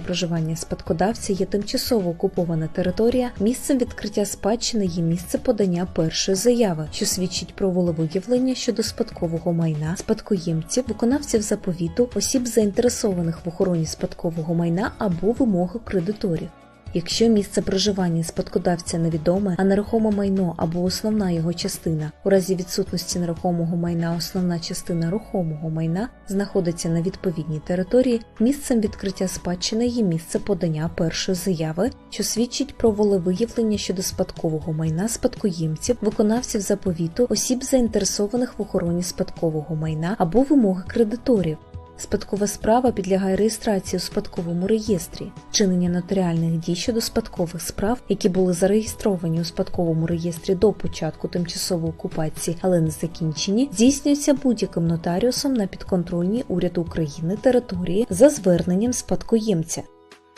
Проживання спадкодавця є тимчасово окупована територія. Місцем відкриття спадщини є місце подання першої заяви, що свідчить про волевиявлення щодо спадкового майна, спадкоємців, виконавців заповіту, осіб заінтересованих в охороні спадкового майна або вимоги кредиторів. Якщо місце проживання спадкодавця невідоме, а нерухоме майно або основна його частина, у разі відсутності нерухомого майна основна частина рухомого майна знаходиться на відповідній території, місцем відкриття спадщини є місце подання першої заяви, що свідчить про волевиявлення щодо спадкового майна спадкоємців, виконавців заповіту, осіб заінтересованих в охороні спадкового майна або вимоги кредиторів. Спадкова справа підлягає реєстрації у спадковому реєстрі. Вчинення нотаріальних дій щодо спадкових справ, які були зареєстровані у спадковому реєстрі до початку тимчасової окупації, але не закінчені, здійснюється будь-яким нотаріусом на підконтрольній уряду України території за зверненням спадкоємця.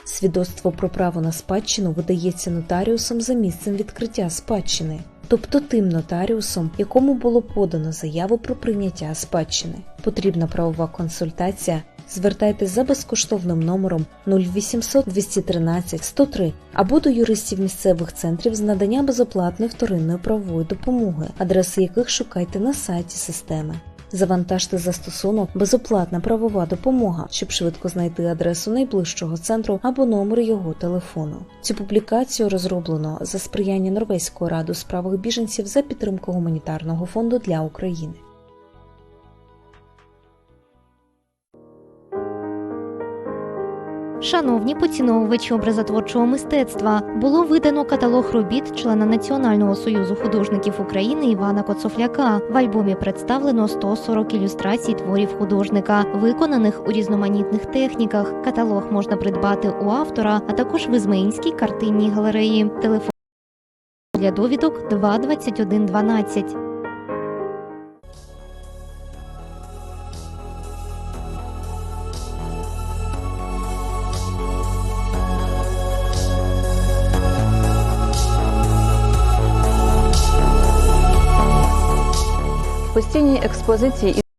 Свідоцтво про право на спадщину видається нотаріусом за місцем відкриття спадщини, тобто тим нотаріусом, якому було подано заяву про прийняття спадщини. Потрібна правова консультація. Звертайтесь за безкоштовним номером 0800 213 103 або до юристів місцевих центрів з надання безоплатної вторинної правової допомоги, адреси яких шукайте на сайті системи. Завантажте застосунок безоплатна правова допомога, щоб швидко знайти адресу найближчого центру або номер його телефону. Цю публікацію розроблено за сприяння Норвезької ради у справах біженців за підтримку гуманітарного фонду для України. Шановні поціновувачі образотворчого мистецтва, було видано каталог робіт члена Національного союзу художників України Івана Коцофляка. В альбомі представлено 140 ілюстрацій творів художника, виконаних у різноманітних техніках. Каталог можна придбати у автора, а також в Ізмаїльській картинній галереї. Телефон для довідок 2 21 12. Постійній експозиції